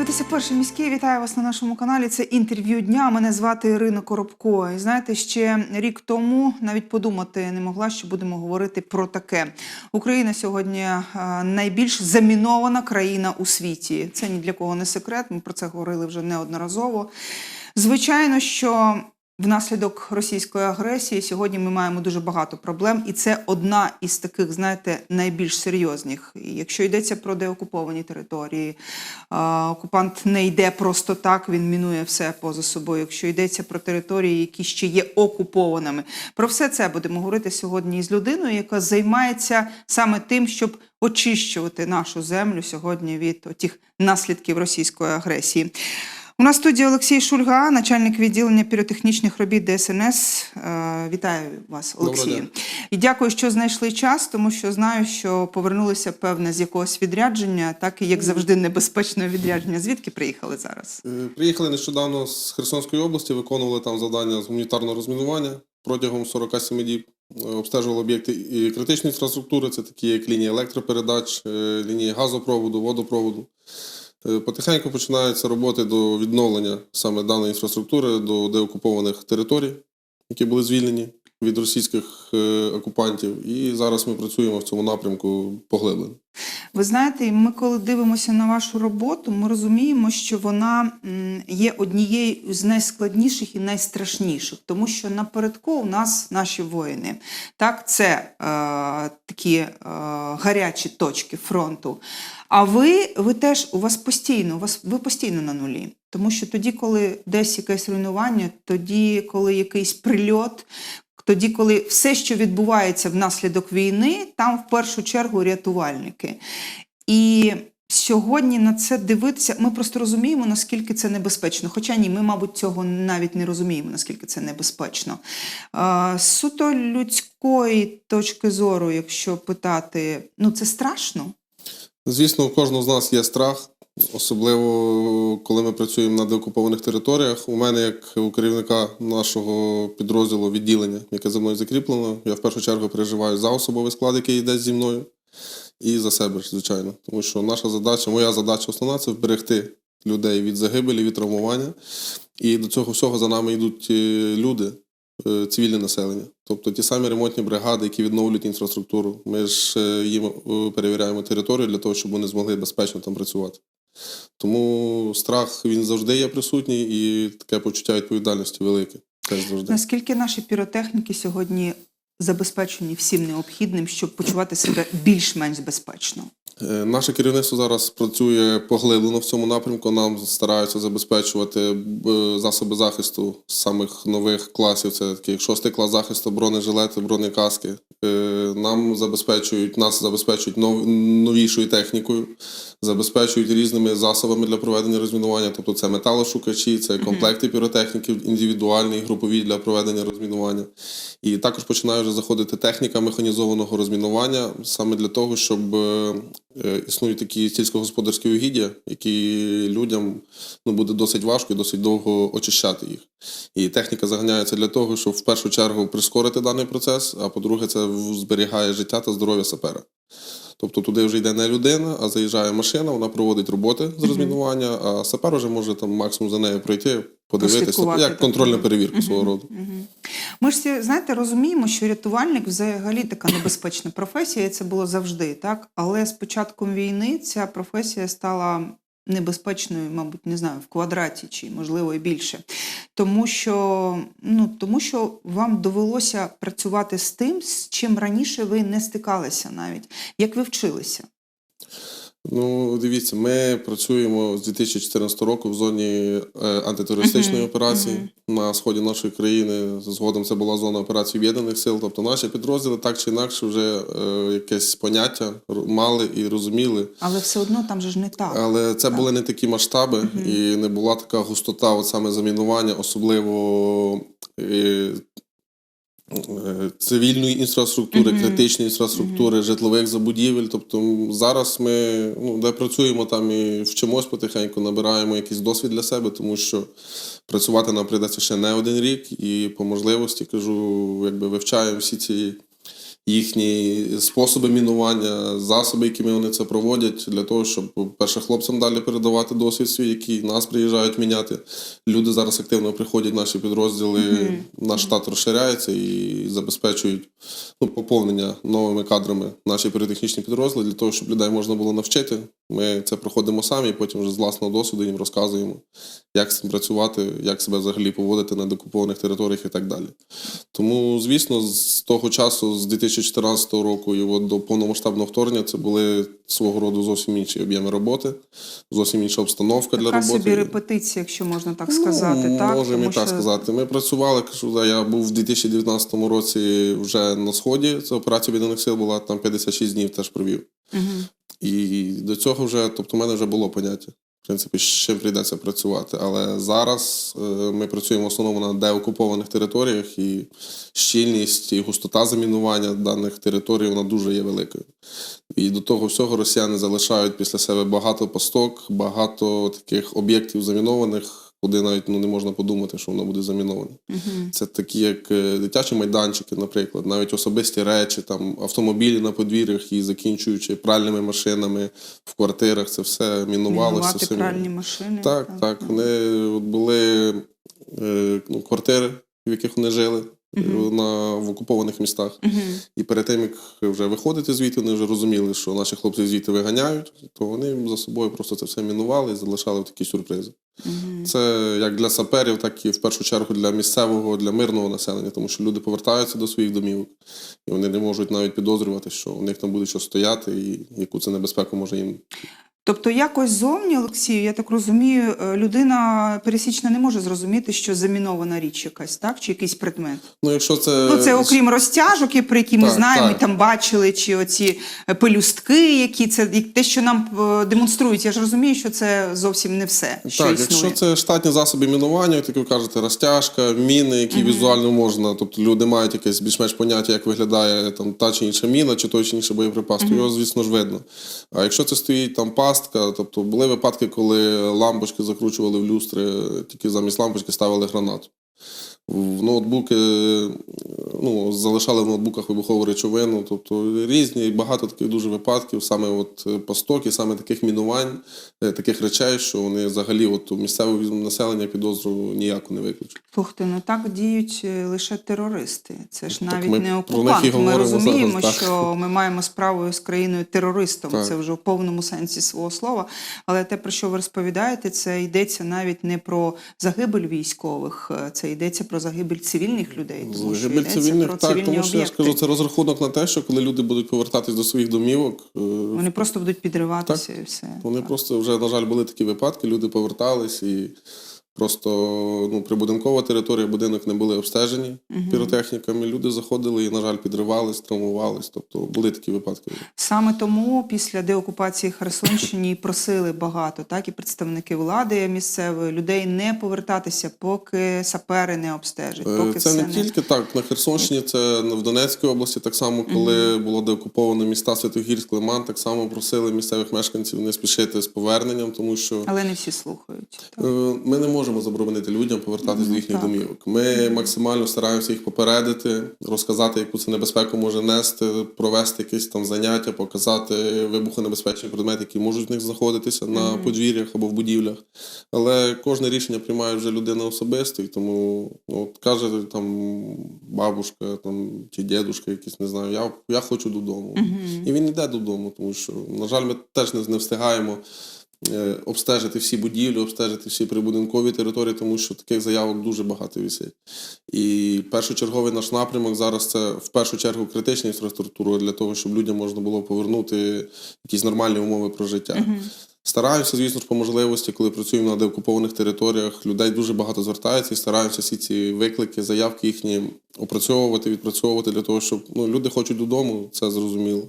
дивитеся перший міський. Вітаю вас на нашому каналі. Це інтерв'ю дня. Мене звати Ірина Коробко. І знаєте, ще рік тому навіть подумати не могла, що будемо говорити про таке. Україна сьогодні е, найбільш замінована країна у світі. Це ні для кого не секрет. Ми про це говорили вже неодноразово. Звичайно, що внаслідок російської агресії сьогодні ми маємо дуже багато проблем, і це одна із таких, знаєте, найбільш серйозних. Якщо йдеться про деокуповані території, окупант не йде просто так, він мінує все поза собою. Якщо йдеться про території, які ще є окупованими, про все це будемо говорити сьогодні з людиною, яка займається саме тим, щоб очищувати нашу землю сьогодні від тих наслідків російської агресії. У нас в студії Олексій Шульга, начальник відділення піротехнічних робіт ДСНС. Е, Вітаю вас, Олексію. І дякую, що знайшли час, тому що знаю, що повернулися певне з якогось відрядження, так і як завжди небезпечного відрядження. Звідки приїхали зараз? Е, Приїхали нещодавно з Херсонської області, виконували там завдання з гуманітарного розмінування протягом 47 діб. Е, Обстежували об'єкти і критичної інфраструктури, це такі як лінії електропередач, лінії газопроводу, водопроводу. Е, Потихеньку починаються роботи до відновлення саме даної інфраструктури до деокупованих територій, які були звільнені від російських е, окупантів. І зараз ми працюємо в цьому напрямку поглиблено. Ви знаєте, ми коли дивимося на вашу роботу, ми розуміємо, що вона є однією з найскладніших і найстрашніших, тому що напередку у нас наші воїни. Так, це е, такі е, гарячі точки фронту. А ви, ви теж у вас постійно, у вас ви постійно на нулі. Тому що тоді, коли десь якесь руйнування, тоді, коли якийсь прильот, тоді, коли все, що відбувається внаслідок війни, там в першу чергу рятувальники. І сьогодні на це дивитися, ми просто розуміємо, наскільки це небезпечно. Хоча ні, ми, мабуть, цього навіть не розуміємо, наскільки це небезпечно. З суто людської точки зору, якщо питати, ну це страшно. Звісно, у кожного з нас є страх, особливо коли ми працюємо на деокупованих територіях. У мене, як у керівника нашого підрозділу відділення, яке за мною закріплено, я в першу чергу переживаю за особовий склад, який йде зі мною, і за себе, звичайно. Тому що наша задача, моя задача основна це вберегти людей від загибелі, від травмування. І до цього всього за нами йдуть е, люди, цивільне населення. Тобто ті самі ремонтні бригади, які відновлюють інфраструктуру. Ми ж е, їм е, перевіряємо територію для того, щоб вони змогли безпечно там працювати. Тому страх він завжди є присутній, і таке почуття відповідальності велике. Теж завжди. Наскільки наші піротехніки сьогодні забезпечені всім необхідним, щоб почувати себе більш-менш безпечно? Е, Наше керівництво зараз працює поглиблено в цьому напрямку. Нам стараються забезпечувати е, засоби захисту самих нових класів. Це такий шостий клас захисту, бронежилети, бронекаски. Е, Нам забезпечують, нас забезпечують нов- новішою технікою, забезпечують різними засобами для проведення розмінування. Тобто це металошукачі, це комплекти піротехніків індивідуальні, і групові для проведення розмінування. І також починає вже заходити техніка механізованого розмінування саме для того, щоб е, існують такі сільськогосподарські угіддя, які людям ну, буде досить важко і досить довго очищати їх. І техніка заганяється для того, щоб в першу чергу прискорити даний процес, а по-друге, це зберігає життя та здоров'я сапера. Тобто туди вже йде не людина, а заїжджає машина, вона проводить роботи з розмінування, а сапер вже може там максимум за нею пройти, подивитися, як так. контрольна перевірка свого роду. Мгм. Ми ж всі, знаєте, розуміємо, що рятувальник взагалі така небезпечна професія, і це було завжди, так? Але з початком війни ця професія стала небезпечною, мабуть, не знаю, в квадраті чи можливо і більше. Тому що, ну, тому що вам довелося працювати з тим, з чим раніше ви не стикалися навіть. Як ви вчилися? Ну, дивіться, ми працюємо з 2014 року в зоні е, антитерористичної операції на сході нашої країни. Згодом це була зона операції Об'єднаних сил. Тобто наші підрозділи так чи інакше вже е, якесь поняття мали і розуміли. Але все одно там же ж не так. Але це були не такі масштаби і не була така густота, от саме замінування, особливо е, цивільної інфраструктури, критичної інфраструктури, житлових забудівель. Тобто зараз ми ну, де працюємо, там і вчимось потихеньку, набираємо якийсь досвід для себе, тому що працювати нам прийдеться ще не один рік, і по можливості кажу, якби вивчаємо всі ці їхні способи мінування, засоби, якими вони це проводять, для того, щоб перше хлопцям далі передавати досвід свій, які нас приїжджають міняти. Люди зараз активно приходять в наші підрозділи, наш штат розширяється і забезпечують ну, поповнення новими кадрами наші піротехнічні підрозділи для того, щоб людей можна було навчити. Ми це проходимо самі, потім вже з власного досвіду їм розказуємо, як з цим працювати, як себе взагалі поводити на декупованих територіях і так далі. Тому, звісно, з того часу, з 2014 року і от до повномасштабного вторгнення, це були свого роду зовсім інші об'єми роботи, зовсім інша обстановка для Така роботи. собі репетиція, якщо можна так сказати. Ну, так? Можемо і так що- сказати. Ми працювали, кажу, я був в 2019 році вже на сході. Це операція об'єднаних сил була там 56 днів теж провів. Мгм. І до цього вже, тобто, в мене вже було поняття. В принципі, з чим прийдеться працювати. Але зараз е, ми працюємо в основному на деокупованих територіях, і щільність і густота замінування даних територій вона дуже є великою. І до того всього росіяни залишають після себе багато посток, багато таких об'єктів замінованих, куди навіть ну, не можна подумати, що воно буде заміноване. Мгм. Це такі, як е, дитячі майданчики, наприклад, навіть особисті речі, там автомобілі на подвір'ях і закінчуючи пральними машинами в квартирах, це все мінувалося. Мінувати все пральні машини. Так, так. Вони от були е, ну, квартири, в яких вони жили е, на, в окупованих містах. Мгм. І перед тим, як вже виходити звідти, вони вже розуміли, що наші хлопці звідти виганяють, то вони за собою просто це все мінували і залишали такі сюрпризи. Мгм. Це як для саперів, так і в першу чергу для місцевого, для мирного населення, тому що люди повертаються до своїх домівок, і вони не можуть навіть підозрювати, що у них там буде що стояти, і яку це небезпеку може їм. Тобто якось зовні, Олексію, я так розумію, е, людина пересічна не може зрозуміти, що замінована річ якась, так? Чи якийсь предмет. Ну, якщо це, Ну, це окрім розтяжок, про які ми так, знаємо, так. і там бачили, чи оці е, пелюстки, які це те, що нам е, демонструють. Я ж розумію, що це зовсім не все, що так, існує. якщо це штатні засоби мінування, як ви кажете, розтяжка, міни, які візуально можна, тобто люди мають якесь більш-менш поняття, як виглядає там та чи інша міна, чи той чи інший боєприпас, то його, звісно ж, видно. А якщо це стоїть там пастка, тобто були випадки, коли лампочки закручували в люстри, тільки замість лампочки ставили гранату. В ноутбуки ну, залишали в ноутбуках вибухову речовину, тобто різні, багато таких дуже випадків, саме от е, постоки, саме таких мінувань, е, таких речей, що вони взагалі от у місцевого населення підозру ніяку не виключать. Слухайте, ну так діють е, лише терористи. Це ж Так навіть ми не про них і окупант. Ми розуміємо, зараз, що ми маємо справу з країною терористом. Так. Це вже в повному сенсі свого слова. Але те, про що ви розповідаєте, це йдеться навіть не про загибель військових, це йдеться про загибель цивільних людей. Тому що Загибель йдеться цивільних, про так, цивільні тому що я ж кажу, це розрахунок на те, що коли люди будуть повертатись до своїх домівок, е, Вони просто будуть підриватися і все. Вони Так. просто вже, на жаль, були такі випадки, люди повертались і просто ну, прибудинкова територія, будинок не були обстежені піротехніками. Люди заходили і, на жаль, підривались, травмувались. Тобто були такі випадки. Саме тому після деокупації Херсонщини просили багато, так і представники влади місцевої людей не повертатися, поки сапери не обстежать. Е, Поки Це не тільки так на Херсонщині, це в Донецькій області. Так само, коли було деокуповано міста Святогірськ, Лиман, так само просили місцевих мешканців не спішити з поверненням, тому що але не всі слухають. Так. Е, Ми не можемо заборонити людям повертатись до їхніх так. домівок. Ми максимально стараємося їх попередити, розказати, яку це небезпеку може нести, провести якісь там заняття, показати вибухонебезпечні предмети, які можуть в них знаходитися на подвір'ях або в будівлях. Але кожне рішення приймає вже людина особисто, і тому ну, от каже там бабушка там, чи дідушка, якийсь не знаю, я, я хочу додому. І він йде додому, тому що, на жаль, ми теж не, встигаємо обстежити всі будівлі, обстежити всі прибудинкові території, тому що таких заявок дуже багато висить. І першочерговий наш напрямок зараз це в першу чергу критична інфраструктура для того, щоб людям можна було повернути якісь нормальні умови про життя. Стараємося, звісно ж, по можливості, коли працюємо на деокупованих територіях, людей дуже багато звертається і стараємося всі ці виклики, заявки їхні опрацьовувати, відпрацьовувати для того, щоб ну, люди хочуть додому, це зрозуміло.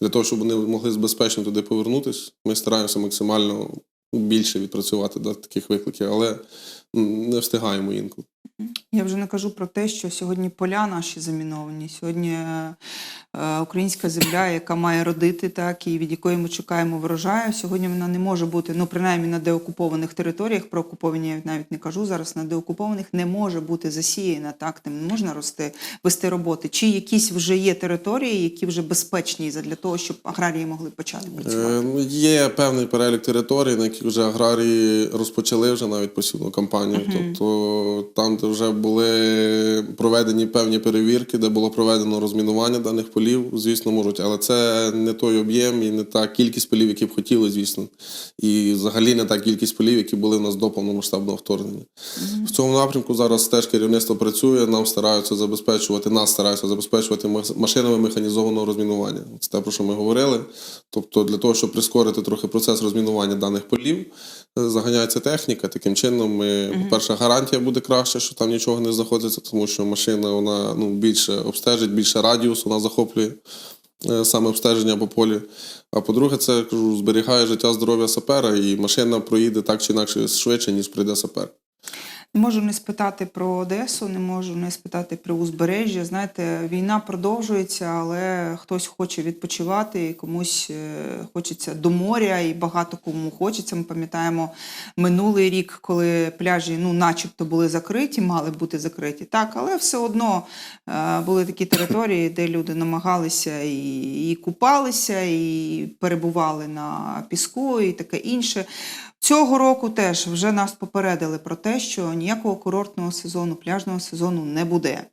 Для того, щоб вони могли безпечно туди повернутися, ми стараємося максимально більше відпрацювати до таких викликів, але не встигаємо інколи. Я вже не кажу про те, що сьогодні поля наші заміновані. Сьогодні е, е, українська земля, яка має родити, так і від якої ми чекаємо врожаю. Сьогодні вона не може бути, ну принаймні на деокупованих територіях, про окуповані я навіть не кажу зараз. На деокупованих не може бути засіяна. Так там не можна рости, вести роботи. Чи якісь вже є території, які вже безпечні для того, щоб аграрії могли почати працювати? Е, ну, Є певний перелік територій, на яких вже аграрії розпочали вже навіть посівну кампанію. Тобто там, де вже були проведені певні перевірки, де було проведено розмінування даних полів, звісно, можуть, але це не той об'єм і не та кількість полів, які б хотіли, звісно. І взагалі не та кількість полів, які були у нас до повномасштабного вторгнення. В цьому напрямку зараз теж керівництво працює, нам стараються забезпечувати, нас стараються забезпечувати машинами механізованого розмінування. Це те, про що ми говорили. Тобто, для того, щоб прискорити трохи процес розмінування даних полів, заганяється техніка. Таким чином, ми, по-перше, гарантія буде краще, що там нічого не знаходиться, тому що машина вона ну, більше обстежить, більше радіус вона захоплює е, саме обстеження по полі. А по-друге, це кажу, зберігає життя здоров'я сапера, і машина проїде так чи інакше швидше, ніж прийде сапер. Не можу не спитати про Одесу, не можу не спитати про узбережжя. Знаєте, війна продовжується, але хтось хоче відпочивати, і комусь е, хочеться до моря, і багато кому хочеться. Ми пам'ятаємо минулий рік, коли пляжі, ну, начебто, були закриті, мали бути закриті. Так, але все одно е, були такі території, де люди намагалися і, і купалися, і перебували на піску, і таке інше. Цього року теж вже нас попередили про те, що ніякого курортного сезону, пляжного сезону не буде.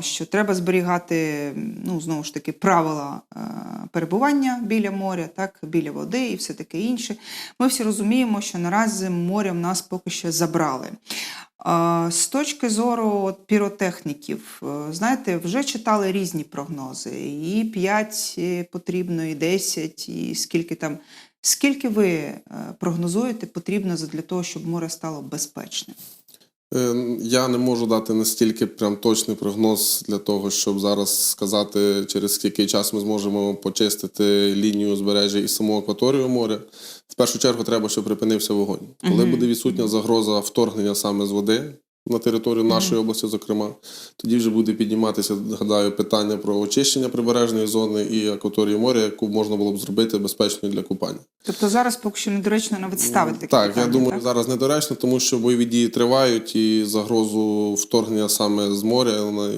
Що треба зберігати, ну, знову ж таки, правила е, перебування біля моря, так, біля води і все таке інше. Ми всі розуміємо, що наразі море в нас поки що забрали. З точки зору от, піротехніків, е, знаєте, вже читали різні прогнози. І 5 потрібно, і 10, і скільки там. Скільки ви е, прогнозуєте потрібно для того, щоб море стало безпечним? Е, Я не можу дати настільки прям точний прогноз для того, щоб зараз сказати, через скільки час ми зможемо почистити лінію узбережжя і саму акваторію моря. В першу чергу треба, щоб припинився вогонь. Коли буде відсутня загроза вторгнення саме з води на територію нашої області, зокрема, тоді вже буде підніматися, гадаю, питання про очищення прибережної зони і акваторії моря, яку можна було б зробити безпечною для купання. Тобто зараз поки що недоречно навіть ставити такі Так, питання, я думаю, так? зараз недоречно, тому що бойові дії тривають і загрозу вторгнення саме з моря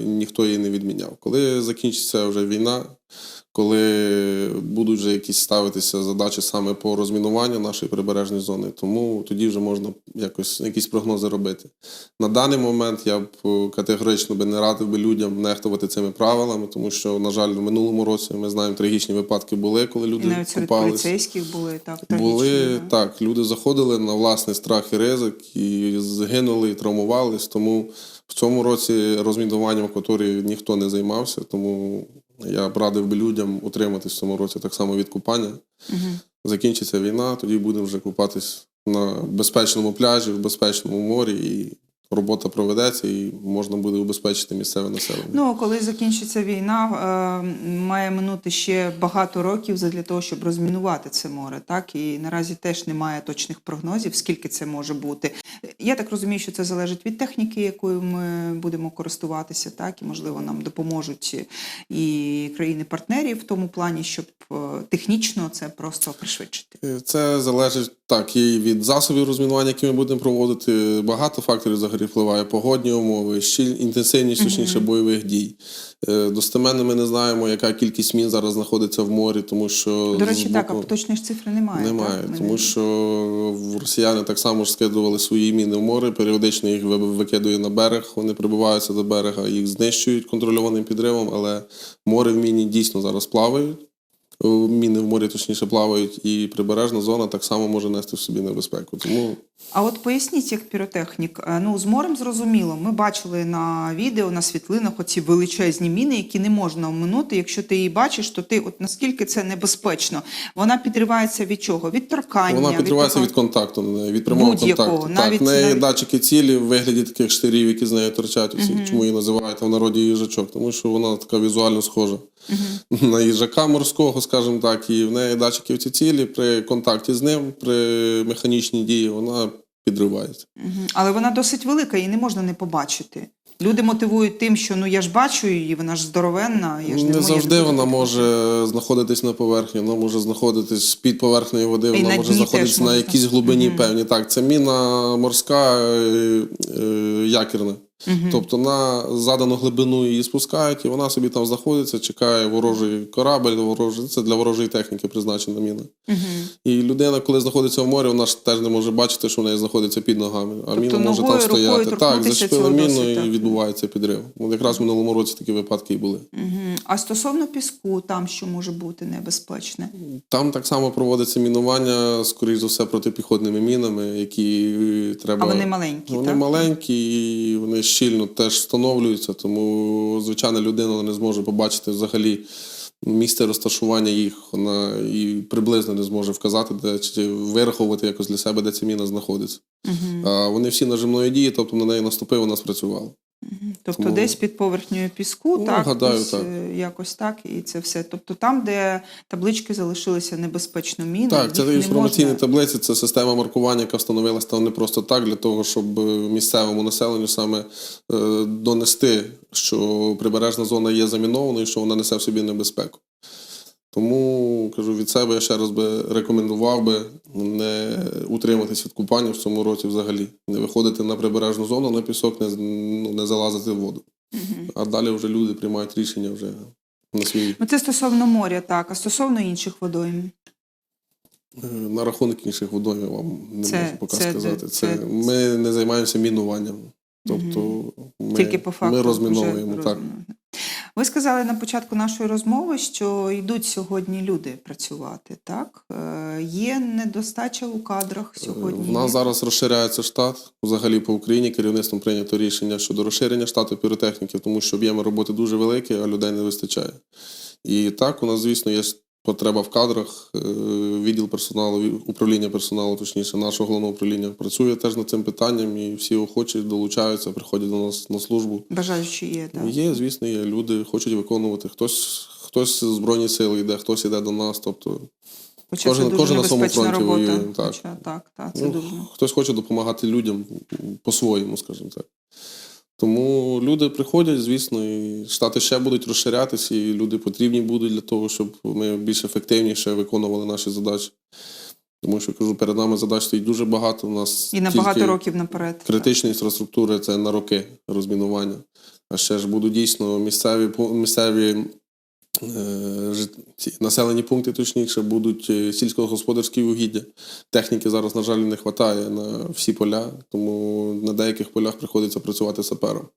ніхто її не відміняв. Коли закінчиться вже війна, коли будуть вже якісь ставитися задачі саме по розмінуванню нашої прибережної зони, тому тоді вже можна якось якісь прогнози робити. На даний момент я б е, категорично би не радив би людям нехтувати цими правилами, тому що, на жаль, в минулому році ми знаємо трагічні випадки були, коли І люди навіть серед купались. поліцейських були так Були да. так, люди заходили на власний страх і ризик і згинули, і травмувались. Тому в цьому році розмінуванням акваторії ніхто не займався. Тому я б радив би людям утриматись в цьому році так само від купання. Угу. Закінчиться війна, тоді будемо вже купатись на безпечному пляжі, в безпечному морі, і робота проведеться, і можна буде убезпечити місцеве населення. Ну, коли закінчиться війна, е, має минути ще багато років для того, щоб розмінувати це море. Так і наразі теж немає точних прогнозів, скільки це може бути. Я так розумію, що це залежить від техніки, якою ми будемо користуватися, так і можливо нам допоможуть і країни-партнерів в тому плані, щоб е, технічно це просто пришвидшити. Е, Це залежить так і від засобів розмінування, які ми будемо проводити. Багато факторів взагалі впливає. Погодні умови, щіль, інтенсивність, точніше, бойових дій. Е, Достеменно ми не знаємо, яка кількість мін зараз знаходиться в морі, тому що До речі, так, а точних цифр немає. Немає, так? Тому що росіяни так само ж скидували свої міни в море, періодично їх викидує на берег, вони прибиваються до берега, їх знищують контрольованим підривом, але море в міні дійсно зараз плавають. О, Міни в морі точніше плавають, і прибережна зона так само може нести в собі небезпеку. Тому А от поясніть, як піротехнік. Е, Ну, з морем зрозуміло. Ми бачили на відео, на світлинах оці величезні міни, які не можна оминути. Якщо ти її бачиш, то ти от наскільки це небезпечно. Вона підривається від чого? Від торкання. вона підривається від торкання. контакту, від прямого контакту. навіть- так, в неї навіть- датчики цілі в вигляді таких штирів, які з нею торчать. Усі. Чому її називають в народі їжачок? Тому що вона така візуально схожа на їжака морського, скажімо так, і в неї датчики в ці цілі при контакті з ним, при механічній дії, вона підривається. Мгм. Але вона досить велика, її не можна не побачити. Люди мотивують тим, що ну я ж бачу її, вона ж здоровенна. Я ж не, Не можу, я завжди буду вона може знаходитись на поверхні, вона може знаходитись під поверхнею води, І вона може знаходитись на можна. якійсь глибині Мгм. певній. Так, це міна морська е, е, якірна. Мгм. Тобто на задану глибину її спускають, і вона собі там знаходиться, чекає ворожий корабль, ворожий. Це для ворожої техніки призначена міна. Мгм. І людина, коли знаходиться в морі, вона ж теж не може бачити, що в неї знаходиться під ногами. А Тобто міна може ногою, там рукою стояти. Так, зачепили міну і відбувається підрив. От якраз в минулому році такі випадки і були. Мгм. А стосовно піску, там що може бути небезпечне? Там так само проводиться мінування, скоріш за все, протипіхотними мінами, які е, треба. А вони маленькі, Вони так? маленькі і вони щільно теж встановлюються, тому звичайна людина не зможе побачити взагалі місце розташування їх. Вона і приблизно не зможе вказати, де чи вираховувати якось для себе, де ця міна знаходиться. Мгм. А вони всі нажимної дії, тобто на неї наступив, вона спрацювала. Тобто Тому- десь під поверхнею піску, Ну, так, гадаю, ось, так. е, якось так, і це все. Тобто там, де таблички залишилися небезпечно міни, Так, це інформаційні можна... таблиці, це система маркування, яка встановилася там не просто так, для того, щоб е, місцевому населенню саме е, донести, що прибережна зона є замінованою, що вона несе в собі небезпеку. Тому кажу від себе, я ще раз би рекомендував би не утриматись від купання в цьому році взагалі, не виходити на прибережну зону на пісок, не, ну, не залазити в воду. Мгм. А далі вже люди приймають рішення вже на свій Ну, це стосовно моря, так, а стосовно інших водойм. Е, На рахунок інших водойм я вам не Це- можу поки це сказати. де- Це, це- ми не займаємося мінуванням. Тобто ми, Тільки по факту ми розміновуємо так. Ви сказали на початку нашої розмови, що йдуть сьогодні люди працювати. Так Е, є недостача у кадрах сьогодні. У нас зараз розширяється штат. Взагалі по Україні керівництвом прийнято рішення щодо розширення штату піротехніків, тому що об'єми роботи дуже великі, а людей не вистачає. І так, у нас, звісно, є потреба в кадрах. Е, Відділ персоналу, управління персоналу, точніше, нашого головного управління працює теж над цим питанням, і всі охочі долучаються, приходять до нас на службу. Бажаючі є, так. Є, звісно, є. Люди хочуть виконувати. Хтось, хтось з Збройні сили йде, хтось йде до нас. Тобто, Хоча кожен- це дуже кожен на своєму фронті робота. воює, так. Хоча, так, так, це ну, дуже. хтось хоче допомагати людям по-своєму, скажімо так. Тому люди приходять, звісно, і штати ще будуть розширятися, і люди потрібні будуть для того, щоб ми більш ефективніше виконували наші задачі. Тому що кажу, перед нами задач стоїть дуже багато. У нас І на багато років наперед. критична інфраструктура це на роки розмінування. А ще ж будуть дійсно місцеві місцеві ці населені пункти, точніше, будуть е, сільськогосподарські угіддя. Техніки зараз, на жаль, не вистачає на всі поля, тому на деяких полях приходиться працювати сапером.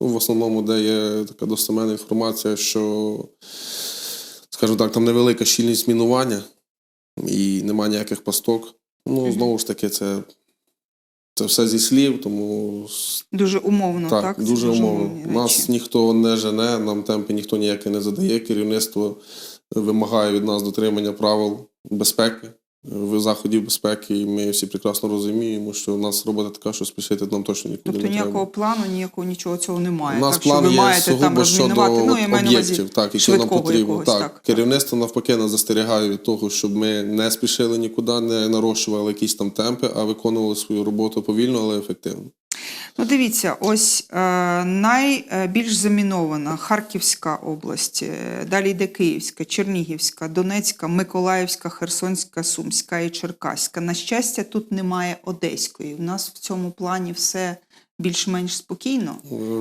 Ну, в основному, де є така достеменна інформація, що, скажімо так, там невелика щільність мінування і немає ніяких пасток. Ну, знову ж таки, це, це все зі слів, тому Дуже умовно, так? так, Це дуже умовно. Нас речі. ніхто не жене, нам темпи ніхто ніякі не задає. Керівництво вимагає від нас дотримання правил безпеки, в заходів безпеки, і ми всі прекрасно розуміємо, що у нас робота така, що спішити нам точно нікуди Тобто не ніякого плану, ніякого нічого цього немає. У нас так, що ви є маєте там сугубо щодо Ну, об'єктів, так, які нам потрібно. якогось, так, так. Керівництво навпаки нас застерігає від того, щоб ми не спішили нікуди, не нарощували якісь там темпи, а виконували свою роботу повільно, але ефективно. Ну, дивіться, ось е, найбільш замінована Харківська область, е, далі йде Київська, Чернігівська, Донецька, Миколаївська, Херсонська, Сумська і Черкаська. На щастя, тут немає Одеської. У нас в цьому плані все більш-менш спокійно.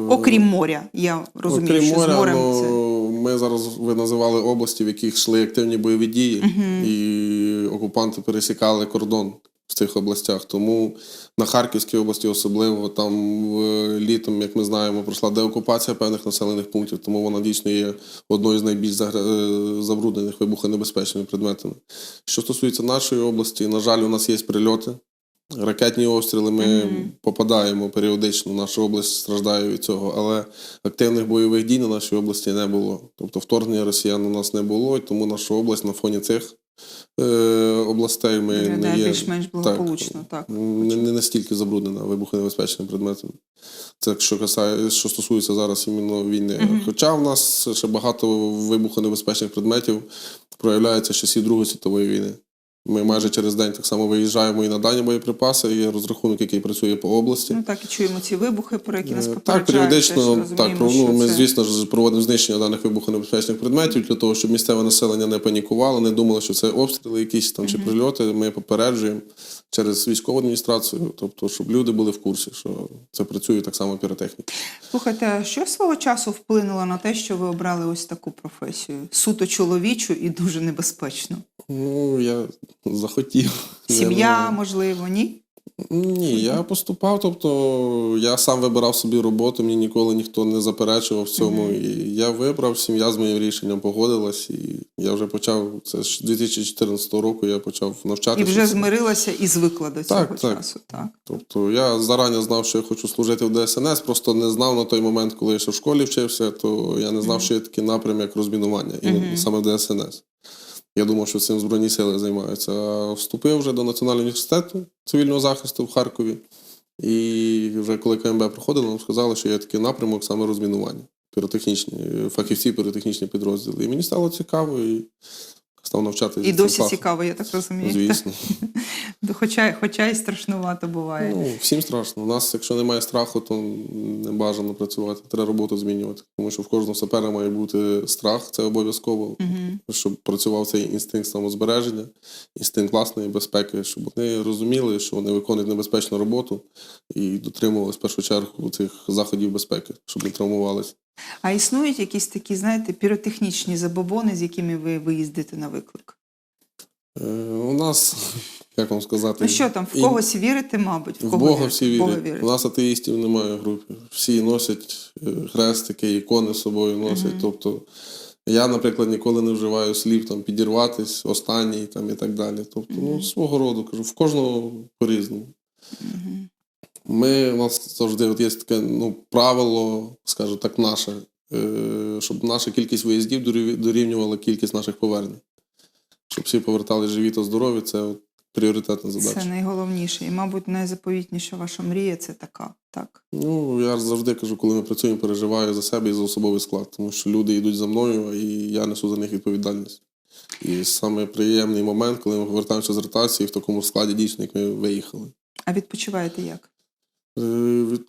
Окрім моря, я розумію, Окрім що моря, з морем ну, це. ми зараз ви називали області, в яких йшли активні бойові дії, Мгм. і окупанти пересікали кордон в цих областях. Тому на Харківській області особливо там літом, як ми знаємо, пройшла деокупація певних населених пунктів, тому вона дійсно є одною з найбільш е, забруднених вибухонебезпечними предметами. Що стосується нашої області, на жаль, у нас є прильоти. Ракетні обстріли ми Мгм. попадаємо періодично. Наша область страждає від цього, але активних бойових дій на нашій області не було. Тобто вторгнення росіян у нас не було, і тому наша область на фоні цих областей ми не є більш-менш благополучно. Так. не, не настільки забруднена вибухонебезпечним предметом. Це що касає, що стосується зараз іменно війни. Мгм. Хоча в нас ще багато вибухонебезпечних предметів проявляється з часів Другої світової війни. Ми майже через день так само виїжджаємо і на дані боєприпаси. Є розрахунок, який працює по області. Ну так і чуємо ці вибухи, про які нас Е, попереджають. Так, періодично так, про- ну, ми, це- звісно ж, проводимо знищення даних вибухонебезпечних предметів для того, щоб місцеве населення не панікувало, не думало, що це обстріли якісь там чи прильоти. Ми попереджуємо через військову адміністрацію, тобто, щоб люди були в курсі, що це працює так само піротехніка. Слухайте, що свого часу вплинуло на те, що ви обрали ось таку професію? Суто чоловічу і дуже небезпечну. Ну, я захотів. Сім'я, можливо, ні? Ні, я поступав, тобто я сам вибирав собі роботу, мені ніколи ніхто не заперечував в цьому. І я вибрав, сім'я з моїм рішенням погодилась, і я вже почав, це ж 2014 року я почав навчатися. І вже змирилася і звикла до цього Так, так. часу. Так. Тобто я зарані знав, що я хочу служити в ДСНС, просто не знав на той момент, коли я ще в школі вчився, то я не знав, що є такий напрям, як розмінування, і саме в ДСНС. Я думав, що цим Збройні сили займаються. Вступив вже до Національного університету цивільного захисту в Харкові. І вже коли КМБ проходило, нам сказали, що є такий напрямок саме розмінування. Піротехнічні, фахівці піротехнічні підрозділи. І мені стало цікаво і став навчатися. І досі цікаво, я так розумію. Звісно. Хоча, хоча і страшнувато буває. Ну, всім страшно. У нас, якщо немає страху, то не бажано працювати. Треба роботу змінювати. Тому що в кожного сапера має бути страх, це обов'язково, щоб працював цей інстинкт самозбереження, інстинкт власної безпеки, щоб вони розуміли, що вони виконують небезпечну роботу і дотримувалися в першу чергу цих заходів безпеки, щоб не травмувалися. А існують якісь такі, знаєте, піротехнічні забобони, з якими ви виїздите на виклик? Е, у нас, як вам сказати, Ну що там, в і- когось вірите, мабуть, в, В кого Бога всі В Бога вірять. У нас атеїстів немає в групі. Всі носять е, хрестики, ікони з собою носять. Тобто я, наприклад, ніколи не вживаю слів там підірватись, останній там і так далі. Тобто, ну, свого роду кажу, в кожного по-різному. Ми у нас завжди от є таке ну, правило, скажу так, наше, е, щоб наша кількість виїздів дорівнювала кількість наших повернень. Щоб всі повертали живі та здорові, це от пріоритетна задача. Це найголовніше. І, мабуть, найзаповітніша ваша мрія це така. Так. Ну, я завжди кажу, коли ми працюємо, переживаю за себе і за особовий склад, тому що люди йдуть за мною, і я несу за них відповідальність. І саме приємний момент, коли ми повертаємося з ротації в такому складі, дійсно, як ми виїхали. А відпочиваєте як? Е, Від...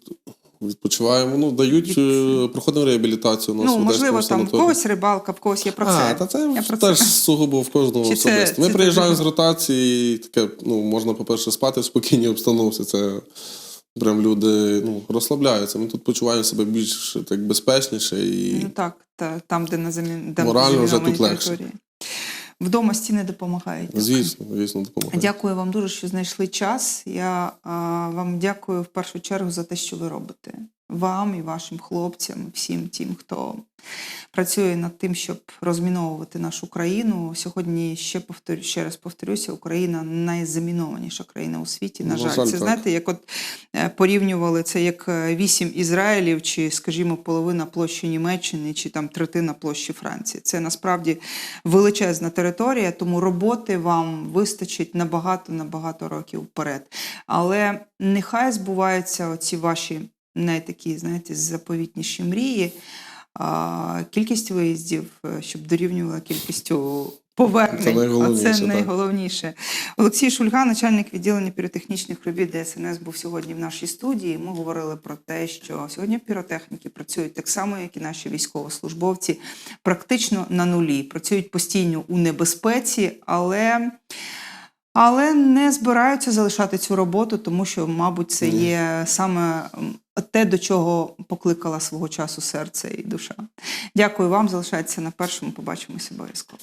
Відпочиваємо, ну, дають, е, проходимо реабілітацію у нас ну, можливо, там в когось рибалка, в когось є про це. А, та це Я про теж це. сугубо в кожного Чи це- особисто. Ми це приїжджаємо з ротації, і таке, ну, можна, по-перше, спати в спокійній обстановці. Це прям люди ну, розслабляються. Ми тут почуваємо себе більш так безпечніше і Ну так, та, там, де на де Морально вже тут легше. Вдома стіни допомагають. звісно, звісно, допомагають. Дякую вам дуже, що знайшли час. Я а, вам дякую в першу чергу за те, що ви робите. Вам і вашим хлопцям, і всім тим, хто працює над тим, щоб розміновувати нашу країну. Сьогодні ще повторю, ще раз повторюся, Україна найзамінованіша країна у світі. На жаль, це знаєте, як от е, порівнювали це як е, вісім Ізраїлів, чи, скажімо, половина площі Німеччини, чи там третина площі Франції. Це насправді величезна територія, тому роботи вам вистачить набагато набагато років вперед. Але нехай збуваються оці ваші не такі, знаєте, заповітніші мрії. Кількість виїздів, е, щоб дорівнювала кількістю повернень. Це найголовніше, А це найголовніше. Олексій Шульга, начальник відділення піротехнічних робіт ДСНС, був сьогодні в нашій студії. Ми говорили про те, що сьогодні піротехніки працюють так само, як і наші військовослужбовці, практично на нулі. Працюють постійно у небезпеці, але. Але не збираються залишати цю роботу, тому що, мабуть, це є саме те, до чого покликала свого часу серце і душа. Дякую вам. Залишайтеся на першому. Побачимося обов'язково.